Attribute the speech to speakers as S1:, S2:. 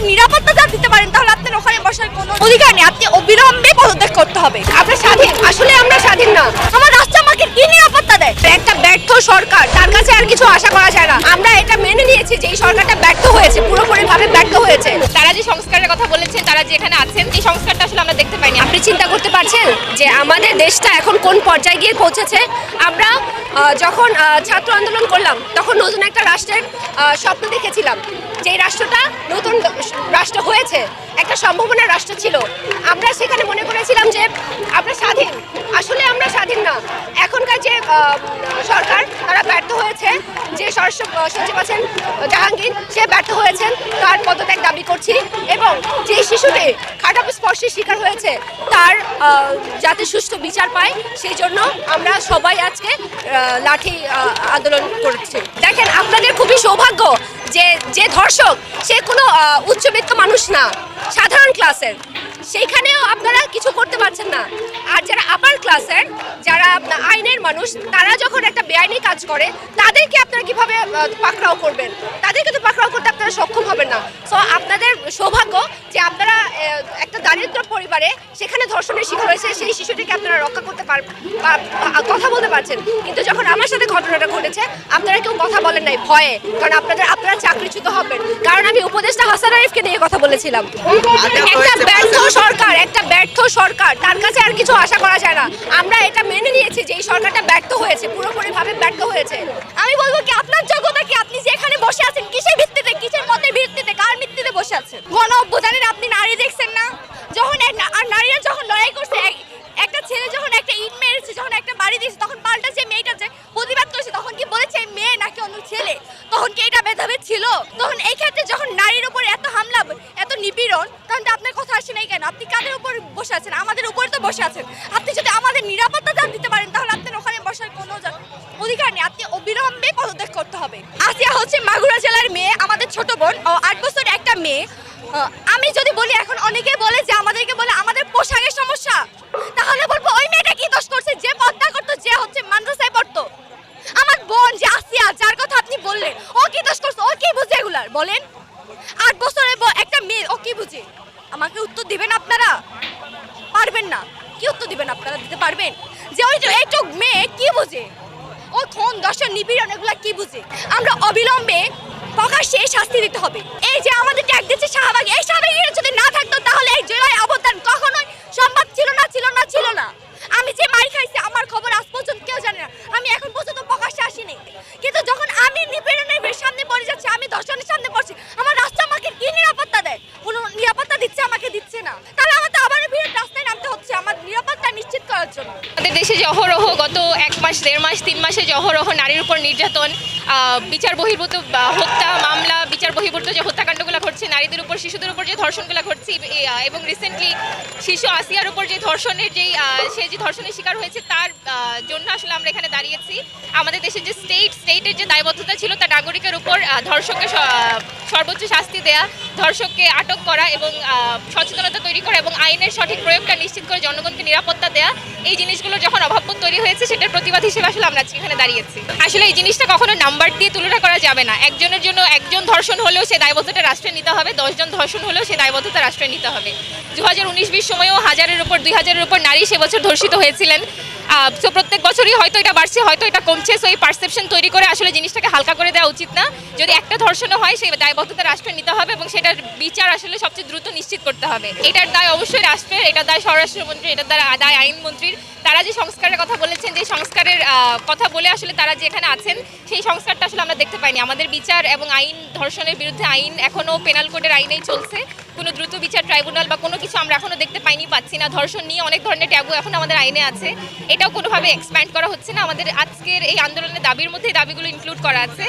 S1: আমাদের নিরাপত্তা যা দিতে পারেন তাহলে আপনার ওখানে বসার কোনো অধিকার নেই। আপনি অবিলম্বে পদত্যাগ করতে হবে।
S2: আমরা স্বাধীন। আসলে আমরা স্বাধীন না।
S1: আমার রাষ্ট্র আমাকে কি নিরাপত্তা দেয়?
S2: একটা ব্যর্থ সরকার তার কাছে আর কিছু আশা করা আমরা এটা মেনে নিয়েছি যে এই সরকারটা ব্যর্থ হয়েছে পুরোপুরি ভাবে ব্যর্থ হয়েছে।
S3: তারা যে সংস্কারের কথা বলেছেন তারা যে এখানে আছেন এই সংস্কারটা আসলে আমরা দেখতে পাইনি।
S2: আপনি চিন্তা করতে পারছেন যে আমাদের দেশটা এখন কোন পর্যায়ে গিয়ে পৌঁছেছে? আমরা যখন ছাত্র আন্দোলন করলাম তখন নতুন একটা রাষ্ট্রের স্বপ্ন দেখেছিলাম। যে রাষ্ট্রটা নতুন রাষ্ট্র হয়েছে একটা সম্ভাবনার রাষ্ট্র ছিল। আমরা সেখানে মনে করেছিলাম যে সরকার তারা ব্যর্থ হয়েছে। যে আহ, সচিব আছেন জাহাঙ্গীর সে ব্যর্থ হয়েছেন। তার পদত্যাগ দাবি করছি এবং যে শিশুটি খারাপ স্পর্শের শিকার হয়েছে তার যাতে সুষ্ঠু বিচার পায় সেই জন্য আমরা সবাই আজকে লাঠি আন্দোলন করছি। দেখেন আপনাদের খুবই সৌভাগ্য যে যে ধর্ষক সে কোনো উচ্চবিত্ত মানুষ না। সাধারণ ক্লাসের সেইখানেও আপনারা কিছু করতে পারছেন না। আর যারা আপার ক্লাসের যারা আইনের মানুষ, তারা যখন একটা বেআইনি কাজ করে, তাদেরকে আপনারা কীভাবে পাকড়াও করবেন? তাদেরকে তো পাকড়াও করতে আপনারা সক্ষম হবেন না। সো পরিবারে সেখানে ধর্ষণের শিকার হয়েছে সেই শিশুটিকে আপনারা রক্ষা করতে পার কথা বলতে পারছেন। কিন্তু যখন আমার সাথে ঘটনাটা ঘটেছে আপনারা কেউ কথা বলেন নাই ভয়ে কারণ আপনাদের আপনারা চাকরিচ্যুত হবেন। কারণ আমি উপদেষ্টা হাসান আরিফকে নিয়ে কথা বলেছিলাম। একটা ব্যর্থ সরকার একটা ব্যর্থ সরকার তার কাছে আর কিছু আশা করা যায় না। আমরা এটা মেনে নিয়েছি যে এই সরকারটা ব্যর্থ হয়েছে পুরোপুরি ভাবে ব্যর্থ হয়েছে।
S1: আমি বলব কি আপনার যোগ্যতা কি? আপনি যেখানে বসে আছেন কিসের ভিত্তিতে কিসের মতের ভিত্তিতে কার ভিত্তিতে বসে আছেন? গণ অভ্যুত্থানের আপনি নারী দেখছেন না যখন এক না- আর নারীরা যখন লড়াই করছে একটা ছেলে যখন একটা ইট মেরেছে, যখন একটা বাড়ি দিয়েছে, তখন পাল্টা যে মেয়েটা যে প্রতিবাদ করেছে, তখন কি বলেছে মেয়ে নাকি অন্য ছেলে? তখন কি এটা ভেদাভেদ ছিল? তখন এই ক্ষেত্রে যখন নারীর উপর এত হামলা, এত নিপীড়ন, তখন তো আপনার কথা আসে নাই কেন? আপনি কাদের উপর বসে আছেন? আমাদের উপরে তো বসে আছেন। আপনি যদি আমাদের নিরাপত্তা না দিতে পারেন, তাহলে আপনার ওখানে বসার কোনো অধিকার নেই। আপনি অবিলম্বে পদত্যাগ করতে হবে। আসিয়া হচ্ছে মাগুরা জেলার মেয়ে, আমাদের ছোট বোন, ও আট বছর একটা মেয়ে। আমি যদি বলি, এখন অনেকে বলে যে, আমাদেরকে বলে পোশাকের সমস্যা? তাহলে বলব ওই মেয়েটা কি দোষ করছে? যে পদ্মা করতো, যে হচ্ছে মাদ্রাসায় পড়তো। আমার বোন যে আসিয়া, যার কথা আপনি বললেন, ও কি দোষ করছে? ও কি বুঝে এগুলার? বলেন। আট বছরের একটা মেয়ে, ও কি বুঝে? আমাকে উত্তর দিবেন আপনারা? পারবেন না। কি উত্তর দিবেন আপনারা? দিতে পারবেন? যে ওই যে এইটুক মেয়ে কি বুঝে? ও খুন দর্শন, নিপীড়ন, এগুলা কি বুঝে? আমরা অবিলম্বে প্রকাশ্যে এই শাস্তি দিতে হবে। এই যে আমাদের ট্যাগ দিচ্ছে শাহবাগ, এই শাহবাগের যদি না থাকতো তাহলে এই জেলায় অবদান কখনোই সম্ভব ছিল না ছিল না ছিল না আমি যে মার খাইছি আমার খবর আজ পর্যন্ত কেউ জানে না আমি এখন পর্যন্ত প্রকাশ্যে আসিনি কিন্তু যখন আমি নিপীড়নের সামনে পড়ে যাচ্ছি আমি পড়ছি আমার রাস্তা আমাকে কি নিরাপত্তা দেয়? কোনো নিরাপত্তা দিচ্ছে আমাকে, দিচ্ছে না। তাহলে আমার তো আবার ভিড় রাস্তায় নামতে হচ্ছে আমার নিরাপত্তা নিশ্চিত করার জন্য।
S3: আমাদের দেশে যে অহরহ, গত এক মাস, দেড় মাস, তিন মাসে যে অহরহ নারীর উপর নির্যাতন বিচার বহির্ভূত হত্যা মামলা, বিচার বহির্ভূত যে হত্যাকাণ্ডগুলো ঘটছে নারীদের উপর, শিশুদের উপর যে ধর্ষণগুলো ঘটছে এবং রিসেন্টলি শিশু আসিয়ার উপর যে ধর্ষণের যে সে যে ধর্ষণের শিকার হয়েছে, তার জন্য আসলে আমরা এখানে দাঁড়িয়েছি। আমাদের দেশের যে স্টেট স্টেটের যে দায়বদ্ধতা ছিল তার নাগরিকের উপর ধর্ষককে সর্বোচ্চ শাস্তি দেয়া, ধর্ষককে আটক করা এবং সচেতনতা তৈরি করা এবং আইনের সঠিক প্রয়োগটা নিশ্চিত করে জনগণকে নিরাপত্তা দেয়া, এই জিনিসগুলো যখন তৈরি হয়েছে সেটার প্রতিবাদ হিসেবে আসলে আমরা আজকে এখানে দাঁড়িয়েছি। আসলে এই জিনিসটা কখনো নাম্বার দিয়ে তুলনা করা যাবে না। একজনের জন্য একজন ধর্ষণ হলেও সে দায়বদ্ধতা রাষ্ট্রে নিতে হবে, দশজন ধর্ষণ হলেও সে দায়বদ্ধতা রাষ্ট্রে নিতে হবে। দু হাজার উনিশ বিশ সময়েও হাজারের উপর দুই হাজারের উপর নারী সে বছর ধর্ষিত হয়েছিলেন। সো প্রত্যেক বছরই হয়তো এটা বাড়ছে, হয়তো এটা কমছে সো এই পারসেপশন তৈরি করে আসলে জিনিসটাকে হালকা করে দেওয়া উচিত না। যদি একটা ধর্ষণও হয় সেই দায়বদ্ধতা রাষ্ট্রে নিতে হবে এবং সেটার বিচার আসলে সবচেয়ে দ্রুত নিশ্চিত করতে হবে। এটার দায় অবশ্যই রাষ্ট্রের, এটার দায় স্বরাষ্ট্রমন্ত্রী এটার দ্বারা দায় আইনমন্ত্রীর। তারা যে সংস্কারের কথা বলেছেন, যে সংস্কারের কথা বলে আসলে তারা যে এখানে আছেন, সেই সংস্কারটা আসলে আমরা দেখতে পাইনি। আমাদের বিচার এবং আইন, ধর্ষণের বিরুদ্ধে আইন এখনও পেনাল কোডের আইনেই চলছে। কোনো দ্রুত বিচার ট্রাইব্যুনাল বা কোনো কিছু আমরা এখনও দেখতে পাইনি, পাচ্ছি না। ধর্ষণ নিয়ে অনেক ধরনের ট্যাবু এখন আমাদের আইনে আছে। এটাও কোনোভাবে এক্সপ্যান্ড করা হচ্ছে না। আমাদের আজকের এই আন্দোলনের দাবির মধ্যে দাবিগুলো ইনক্লুড করা আছে।